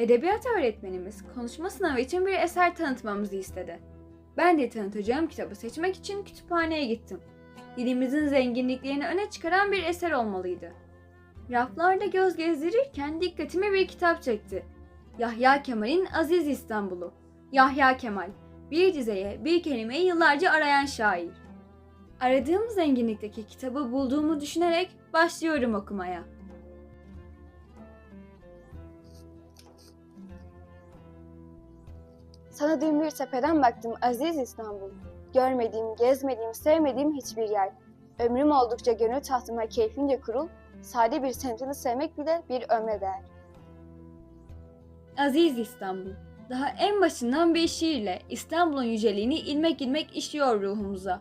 Edebiyat öğretmenimiz konuşma sınavı için bir eser tanıtmamızı istedi. Ben de tanıtacağım kitabı seçmek için kütüphaneye gittim. Dilimizin zenginliklerini öne çıkaran bir eser olmalıydı. Raflarda göz gezdirirken dikkatimi bir kitap çekti. Yahya Kemal'in Aziz İstanbul'u. Yahya Kemal, bir dizeye, bir kelimeyi yıllarca arayan şair. Aradığım zenginlikteki kitabı bulduğumu düşünerek başlıyorum okumaya. Dün bir tepeden baktım aziz İstanbul. Görmediğim, gezmediğim, sevmediğim hiçbir yer. Ömrüm oldukça gönül tahtıma keyfince kurul, sade bir semtini sevmek bile bir ömre değer. Aziz İstanbul. Daha en başından bir şiirle İstanbul'un yüceliğini ilmek ilmek işliyor ruhumuza.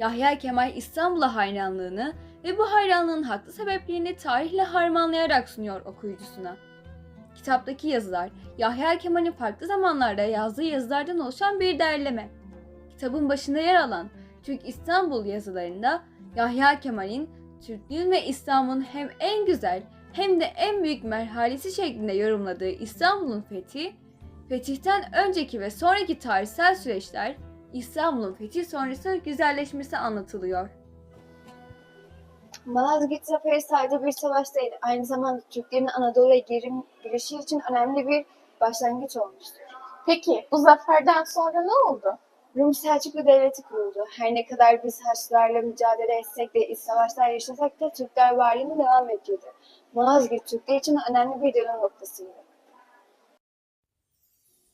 Yahya Kemal İstanbul'a hayranlığını ve bu hayranlığın haklı sebeplerini tarihle harmanlayarak sunuyor okuyucusuna. Kitaptaki yazılar Yahya Kemal'in farklı zamanlarda yazdığı yazılardan oluşan bir derleme. Kitabın başında yer alan Türk İstanbul yazılarında Yahya Kemal'in Türklüğün ve İslam'ın hem en güzel hem de en büyük merhalesi şeklinde yorumladığı İstanbul'un fethi, fetihten önceki ve sonraki tarihsel süreçler, İstanbul'un fethi sonrası güzelleşmesi anlatılıyor. Malazgirt Zaferi sadece bir savaş değil, aynı zamanda Türklerin Anadolu'ya girim, girişi için önemli bir başlangıç olmuştur. Peki bu zaferden sonra ne oldu? Rum Selçuklu Devleti kuruldu. Her ne kadar biz Haçlılarla mücadele etsek de iç savaşlar yaşasak da Türkler varlığını devam ediyordu. Malazgirt Türkler için önemli bir dönüm noktasıydı.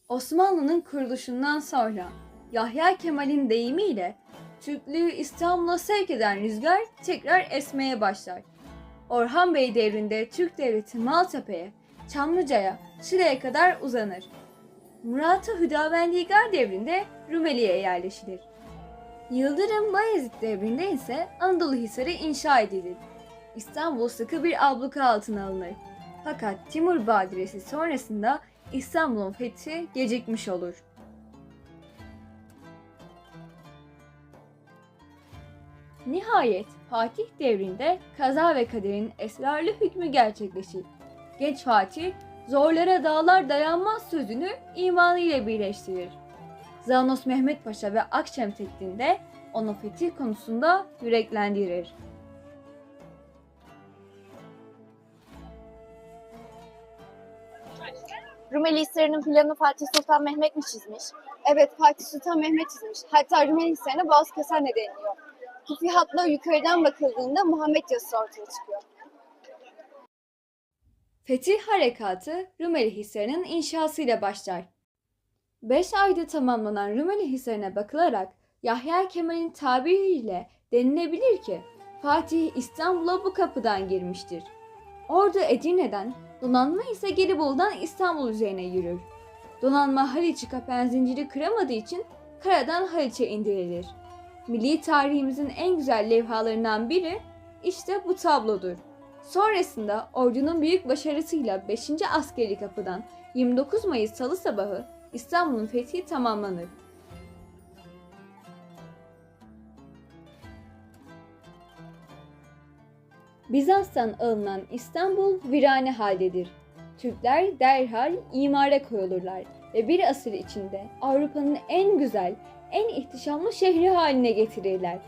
Osmanlı'nın kuruluşundan sonra Yahya Kemal'in deyimiyle Türklüğü İstanbul'a sevk eden rüzgar tekrar esmeye başlar. Orhan Bey devrinde Türk Devleti Maltepe'ye, Çamlıca'ya, Şile'ye kadar uzanır. Murat-ı Hüdavendigar devrinde Rumeli'ye yerleşilir. Yıldırım Bayezid devrinde ise Anadolu Hisarı inşa edilir. İstanbul sıkı bir abluka altına alınır. Fakat Timur Badiresi sonrasında İstanbul'un fethi gecikmiş olur. Nihayet Fatih devrinde kaza ve kaderin esrarlı hükmü gerçekleşir. Genç Fatih zorlara dağlar dayanmaz sözünü imanıyla birleştirir. Zanos Mehmet Paşa ve Akşemseddin de onu fetih konusunda yüreklendirir. Rumeli Hisarı'nın planını Fatih Sultan Mehmet mi çizmiş? Evet Fatih Sultan Mehmet çizmiş. Hatta Rumeli Hisarı'na Boğaz Keser de deniliyor. Fütuhatla yukarıdan bakıldığında Muhammed yazısı ortaya çıkıyor. Fetih Harekatı Rumeli Hisarı'nın inşasıyla başlar. 5 ayda tamamlanan Rumeli Hisarı'na bakılarak Yahya Kemal'in tabiriyle denilebilir ki Fatih İstanbul'a bu kapıdan girmiştir. Ordu Edirne'den, donanma ise Gelibolu'dan İstanbul üzerine yürür. Donanma Haliç'i kapan zinciri kıramadığı için karadan Haliç'e indirilir. Milli tarihimizin en güzel levhalarından biri işte bu tablodur. Sonrasında ordunun büyük başarısıyla 5. askeri kapıdan 29 Mayıs Salı sabahı İstanbul'un fethi tamamlanır. Bizans'tan alınan İstanbul virane haldedir. Türkler derhal imara koyulurlar ve bir asır içinde Avrupa'nın en güzel, en ihtişamlı şehri haline getirirler.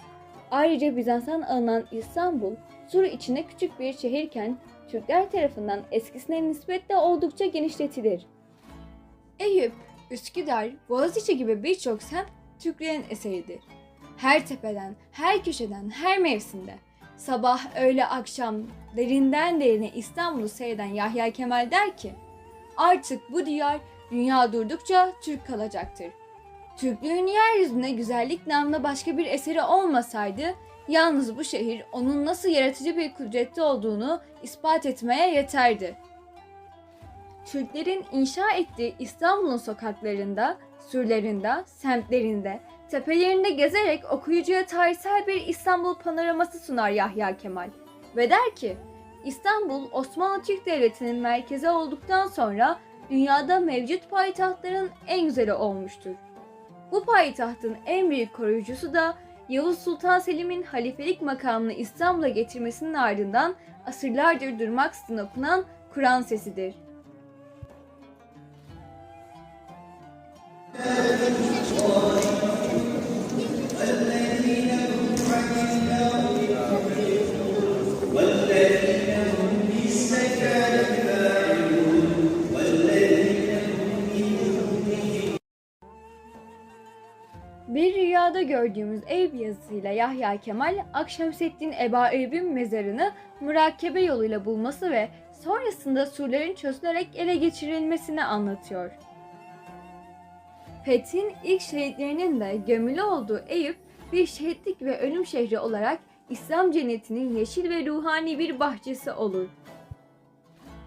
Ayrıca Bizans'tan alınan İstanbul, sur içinde küçük bir şehirken Türkler tarafından eskisine nispetle oldukça genişletilir. Eyüp, Üsküdar, Boğaziçi gibi birçok semt Türklerin eseridir. Her tepeden, her köşeden, her mevsimde sabah, öğle, akşam derinden derine İstanbul'u seyreden Yahya Kemal der ki artık bu diyar dünya durdukça Türk kalacaktır. Türklüğün yeryüzünde güzellik namına başka bir eseri olmasaydı yalnız bu şehir onun nasıl yaratıcı bir kudretli olduğunu ispat etmeye yeterdi. Türklerin inşa ettiği İstanbul'un sokaklarında, sürlerinde, semtlerinde, tepelerinde gezerek okuyucuya tarihsel bir İstanbul panoraması sunar Yahya Kemal. Ve der ki, İstanbul Osmanlı Türk Devleti'nin merkezi olduktan sonra dünyada mevcut payitahtların en güzeli olmuştur. Bu payitahtın en büyük koruyucusu da Yavuz Sultan Selim'in halifelik makamını İstanbul'a getirmesinin ardından asırlardır durmaksızın okunan Kur'an sesidir. Bir rüyada gördüğümüz Eyüp yazısıyla Yahya Kemal, Akşemseddin Eba Eyüp'ün mezarını mürakabe yoluyla bulması ve sonrasında surların çözülerek ele geçirilmesini anlatıyor. Fethin ilk şehitlerinin de gömülü olduğu Eyüp, bir şehitlik ve ölüm şehri olarak İslam cennetinin yeşil ve ruhani bir bahçesi olur.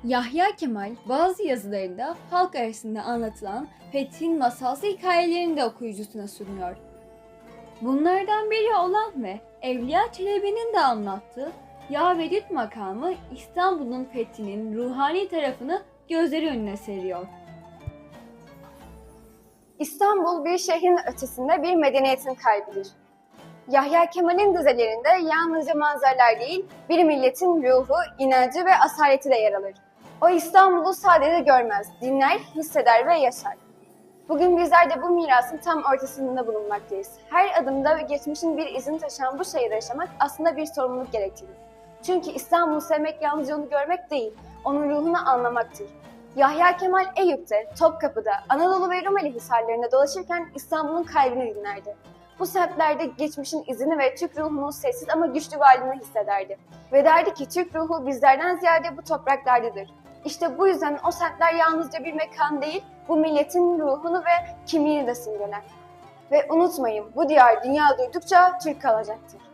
Yahya Kemal bazı yazılarında halk arasında anlatılan Fethin masalsı hikayelerini de okuyucusuna sunuyor. Bunlardan biri olan ve Evliya Çelebi'nin de anlattığı Ya makamı İstanbul'un fethinin ruhani tarafını gözleri önüne seriyor. İstanbul bir şehrin ötesinde bir medeniyetin kalbidir. Yahya Kemal'in dizelerinde yalnızca manzaralar değil, bir milletin ruhu, inancı ve asaleti de yer alır. O İstanbul'u sadece görmez, dinler, hisseder ve yaşar. Bugün bizler de bu mirasın tam ortasında bulunmaktayız. Her adımda ve geçmişin bir izini taşıyan bu şehirde yaşamak aslında bir sorumluluk gerektirir. Çünkü İstanbul'u sevmek yalnızca onu görmek değil, onun ruhunu anlamaktır. Yahya Kemal Eyüp'te, Topkapı'da, Anadolu ve Rumeli hisarlarında dolaşırken İstanbul'un kalbini dinlerdi. Bu semtlerde geçmişin izini ve Türk ruhunun sessiz ama güçlü varlığını hissederdi. Ve derdi ki Türk ruhu bizlerden ziyade bu topraklardadır. İşte bu yüzden o semtler yalnızca bir mekan değil, bu milletin ruhunu ve kimliğini de simgeler. Ve unutmayın bu diyar dünya duydukça Türk kalacaktır.